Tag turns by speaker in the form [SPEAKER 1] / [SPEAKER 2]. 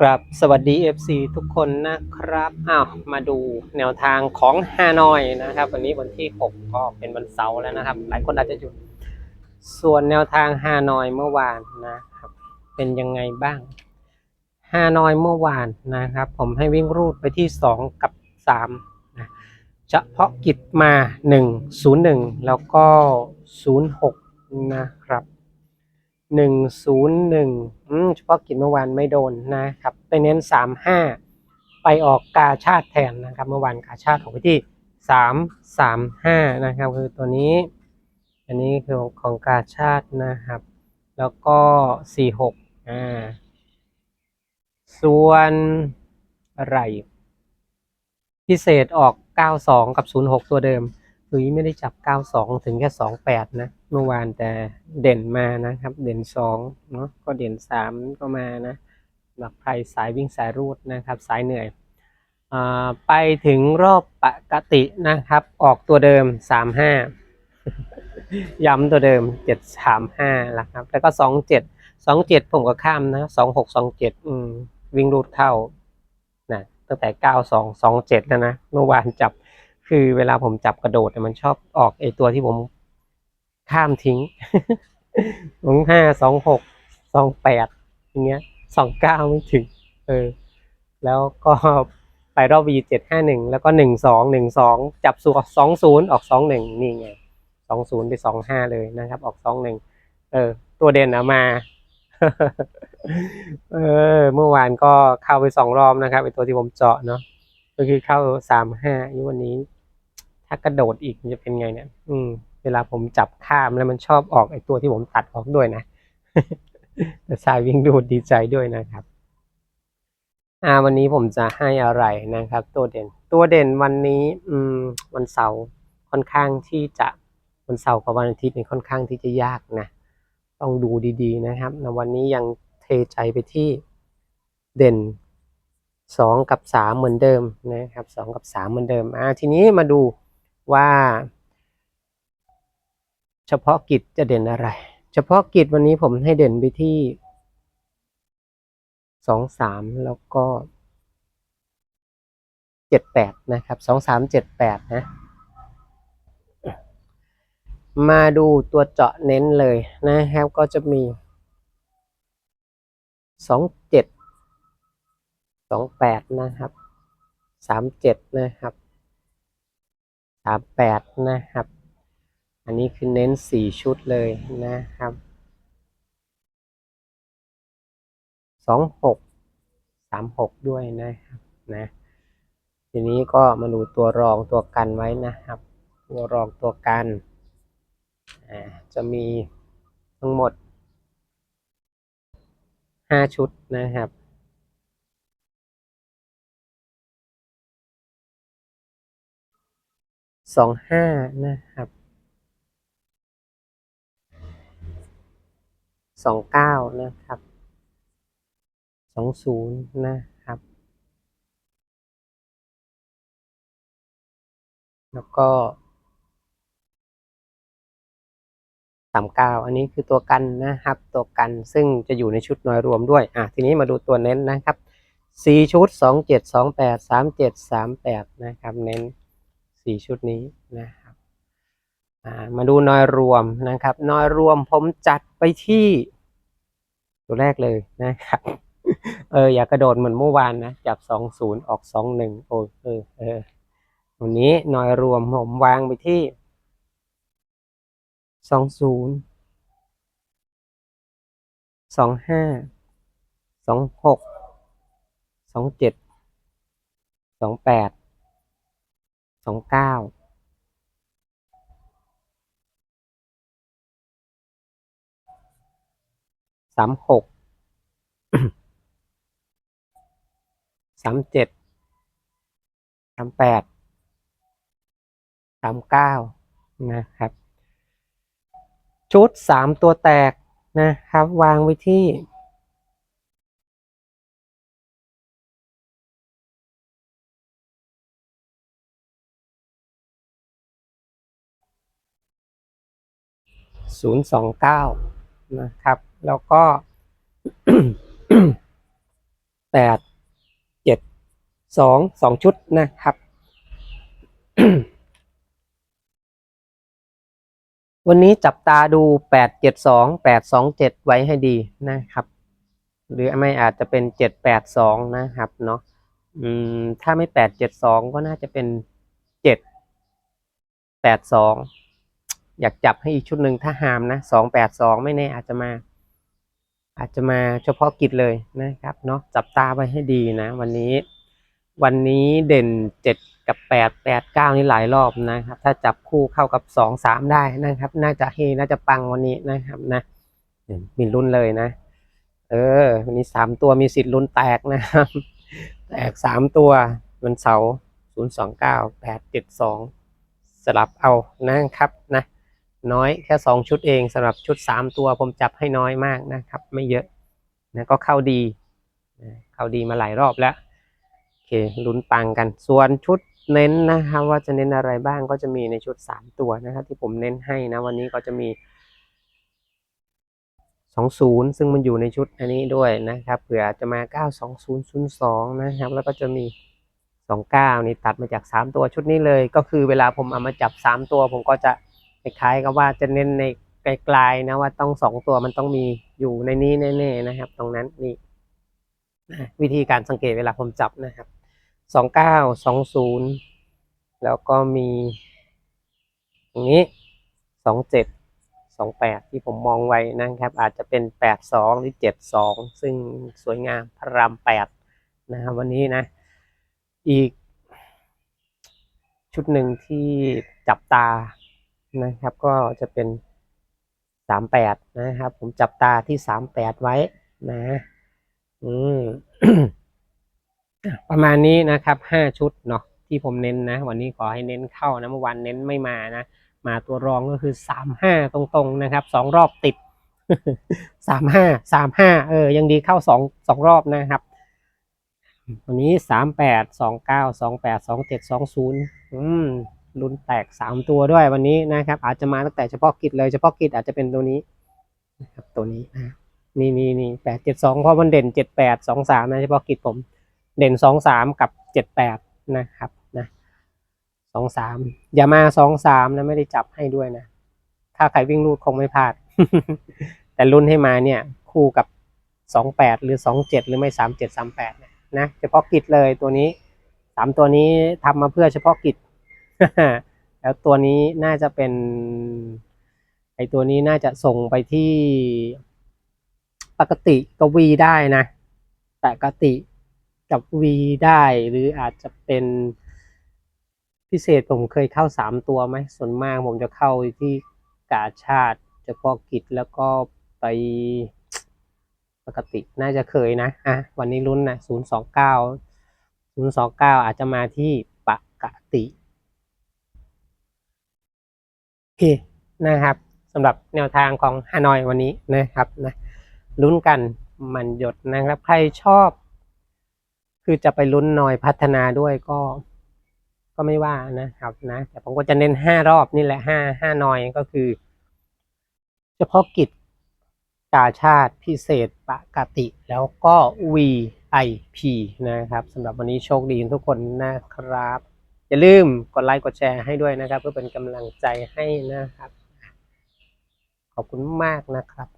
[SPEAKER 1] กรับสวัสดี FC ทุกคนนะครับอ้าวมาดูแนวทางของฮานอยนะครับ วันนี้วันที่ 6 ก็เป็นวันเสาร์แล้วนะครับ หลายคนอาจจะหยุดส่วนแนวทางฮานอยเมื่อวานนะครับ เป็นยังไงบ้างฮานอยเมื่อวานนะครับ ผมให้วิ่งรูดไปที่ 2 กับ3นะเฉพาะกิจมา 101 แล้วก็ 06 นะครับ หนึ่งศูนย์หนึ่งเฉพาะกิจเมื่อวานไม่โดนนะครับ ไปเน้นสามห้าไปออกกาชาติแทนนะครับ เมื่อวานกาชาติของไปที่สามสามห้านะครับ คือตัวนี้ อันนี้คือของกาชาตินะครับ แล้วก็สี่หกอ่าส่วนอะไรพิเศษออก 92 กับ 06 ตัวเดิมหรือไม่ได้จับ 92 ถึงแค่ 28 นะ เมื่อวานแต่เด่นมานะครับ เด่น2เนาะก็เด่น3ก็มานะหรับใครสายวิ่งสายรูดนะครับ สายเหนื่อยอ่าไปถึงรอบปกตินะครับ ออกตัวเดิม35ย้ำตัวเดิม735แล้วครับ แล้วก็27 27ผมก็ข้ามนะ26 27อืมวิ่งรูดเข้านะตั้งแต่92 27แล้วนะเมื่อวานจับคือเวลาผมจับกระโดดมันชอบออกไอตัวที่ผม ข้ามทิ้งสองห้าสองหกสองแปดอย่างเงี้ยสองเก้าไม่ถึง เออ แล้วก็ไปรอบวีเจ็ดห้าหนึ่งแล้วก็หนึ่งสองหนึ่งสองจับสูสองศูนย์ออกสองหนึ่งนี่ไงสองศูนย์ไปสองห้าเลยนะครับ ออกสองหนึ่งเออ ตัวเด่นอะมาเออเมื่อวานก็เข้าไปสองรอบนะครับไอตัวที่ผมเจาะเนาะก็คือเข้าสามห้านี่วันนี้ ถ้ากระโดดอีกจะเป็นไงเนี่ย อืม เวลาผมจับข้ามแล้วมันชอบออกไอตัวที่ผมตัดออกด้วยนะแต่ชายวิ่งดูดดีใจด้วยนะครับอ่าวันนี้ผมจะให้อะไรนะครับ ตัวเด่น ตัวเด่นวันนี้อืมวันเสาร์ค่อนข้างที่จะวันเสาร์กับวันอาทิตย์นี่ค่อนข้างที่จะยากนะ ต้องดูดีๆนะครับในวันนี้ยังเทใจไปที่เด่นสองกับสามเหมือนเดิมนะครับสองกับสามเหมือนเดิมอ่าทีนี้มาดูว่า เฉพาะกิจจะเด่นอะไร เฉพาะกิจวันนี้ผมให้เด่นไปที่สองสามแล้วก็เจ็ดแปดนะครับสองสามเจ็ดแปดนะมาดูตัวเจาะเน้นเลยนะครับก็จะมีสองเจ็ดสองแปดนะครับสามเจ็ดนะครับสามแปดนะครับ อันนี้คือเน้นสี่ชุดเลยนะครับสองหกสามหกด้วยนะครับนะทีนี้ก็มาดูตัวรองตัวกันไว้นะครับ ตัวรองตัวกันจะมีทั้งหมดห้าชุดนะครับสองห้านะครับ สองเก้านะครับสองศูนย์นะครับ แล้วก็สามเก้าอันนี้คือตัวกันนะครับ ตัวกันซึ่งจะอยู่ในชุดน้อยรวมด้วย อะ ทีนี้มาดูตัวเน้นนะครับสี่ชุดสองเจ็ดสองแปดสามเจ็ดสามแปดนะครับ เน้นสี่ชุดนี้นะ มาดูน้อยรวมนะครับน้อยรวมผมจัดไปที่ ตัวแรกเลยนะครับเอออย่ากระโดดเหมือนเมื่อวานนะ จับสองศูนย์ออกสองหนึ่งโอ้เออเออวันนี้น้อยรวมผมวางไปที่สองศูนย์สองห้าสองหกสองเจ็ดสองแปดสองเก้าามหกสามเจ็ดสามแปดสามเก้านะครับ ชุดสามตัวแตกนะครับ วางไว้ที่ศูนย์สองเก้านะครับ แล้วก็แปดเจ็ดสองสองชุดนะครับ วันนี้จับตาดูแปดเจ็ดสองแปดสองเจ็ดไว้ให้ดีนะครับ หรือไม่อาจจะเป็นเจ็ดแปดสองนะครับเนาะอืมถ้าไม่แปดเจ็ดสองก็น่าจะเป็นเจ็ดแปดสองอยากจับให้อีกชุดหนึ่งถ้าหามนะสองแปดสองไม่แน่อาจจะมา อาจจะมาเฉพาะกิจเลยนะครับเนาะจับตาไว้ให้ดีนะ วันนี้ วันนี้เด่นเจ็ดกับแปดแปดเก้านี่หลายรอบนะครับ ถ้าจับคู่เข้ากับสองสามได้นะครับ น่าจะเฮน่าจะปังวันนี้นะครับนะมีลุ้นเลยนะ เออ วันนี้สามตัวมีสิทธิ์ลุ้นแตกนะครับ แตกสามตัววันเสาร์ศูนย์สองเก้าแปดเจ็ดสองสลับเอานะครับนะ น้อยแค่สองชุดเองสำหรับชุดสามตัวผมจับให้น้อยมากนะครับ ไม่เยอะนะก็เข้าดีเข้าดีมาหลายรอบแล้วโอเคลุ้นปังกัน ส่วนชุดเน้นนะครับว่าจะเน้นอะไรบ้างก็จะมีในชุดสามตัวนะครับ ที่ผมเน้นให้นะวันนี้ก็จะมีสองศูนย์ซึ่งมันอยู่ในชุดอันนี้ด้วยนะครับเผื่อจะมาเก้าสองศูนย์ศูนย์สองนะครับ แล้วก็จะมีสองเก้านี่ตัดมาจากสามตัวชุดนี้เลย ก็คือเวลาผมเอามาจับสามตัวผมก็จะ คล้ายๆกับว่าจะเน้นในไกลๆนะว่าต้องสองตัวมันต้องมีอยู่ในนี้แน่ๆนะครับ ตรงนั้นนี่นะวิธีการสังเกตเวลาผมจับนะครับสองเก้าสองศูนย์แล้วก็มีอย่างนี้สองเจ็ดสองแปดที่ผมมองไว้นะครับ อาจจะเป็นแปดสองหรือเจ็ดสองซึ่งสวยงามพระรามแปดนะครับวันนี้นะ อีกชุดหนึ่งที่จับตา นะครับ ก็จะเป็นสามแปดนะครับ ผมจับตาที่สามแปดไว้นะ อืมประมาณนี้นะครับห้าชุดเนาะที่ผมเน้นนะ วันนี้ขอให้เน้นเข้านะเมื่อวานเน้นไม่มานะ มาตัวรองก็คือสามห้าตรงๆนะครับสองรอบติดสามห้าสามห้าเออ ยังดีเข้าสองสองรอบนะครับวันนี้สามแปดสองเก้าสองแปดสองเจ็ดสองศูนย์อืม ลุ้นแตกสามตัวด้วยวันนี้นะครับ อาจจะมาตั้งแต่เฉพาะกิจเลยเฉพาะกิจอาจจะเป็นตัวนี้นะครับตัวนี้นะนี่นี่นี่แปดเจ็ดสองเพราะมันเด่นเจ็ดแปดสองสามนะเฉพาะกิจผม เด่นสองสามกับเจ็ดแปดนะครับนะสองสามอย่ามาสองสามนะไม่ได้จับให้ด้วยนะ ถ้าใครวิ่งรูดคงไม่พลาด แต่รุ่นให้มาเนี่ย คู่กับสองแปดหรือสองเจ็ดหรือไม่สามเจ็ดสามแปดนะเฉพาะกิจเลยตัวนี้สามตัวนี้ทำมาเพื่อเฉพาะกิจ แล้วตัวนี้น่าจะเป็น ไอตัวนี้น่าจะส่งไปที่ปกติก็วีได้นะปกติกับวีได้ หรืออาจจะเป็นพิเศษผมเคยเข้าสามตัวไหมส่วนมากผมจะเข้าที่กาชาติเฉพาะกิจแล้วก็ไปปกติน่าจะเคยนะอะวันนี้ลุ้นนะศูนย์สองเก้าศูนย์สองเก้าอาจจะมาที่ปกติ เคนะครับสำหรับแนวทางของฮานอยวันนี้นะครับนะลุ้นกันมันหยดนะครับ ใครชอบ คือจะไปลุ้นหน่อยพัฒนาด้วยก็ ก็ไม่ว่านะครับนะแต่ผมก็จะเน้นห้ารอบนี่แหละห้าห้าหน่อยก็คือ เฉพาะกิจกาชาติพิเศษปกติ แล้วก็ VIP นะครับสำหรับวันนี้โชคดีทุกคนนะครับ อย่าลืมกดไลค์กดแชร์ให้ด้วยนะครับ เพื่อเป็นกำลังใจให้นะครับ ขอบคุณมากนะครับ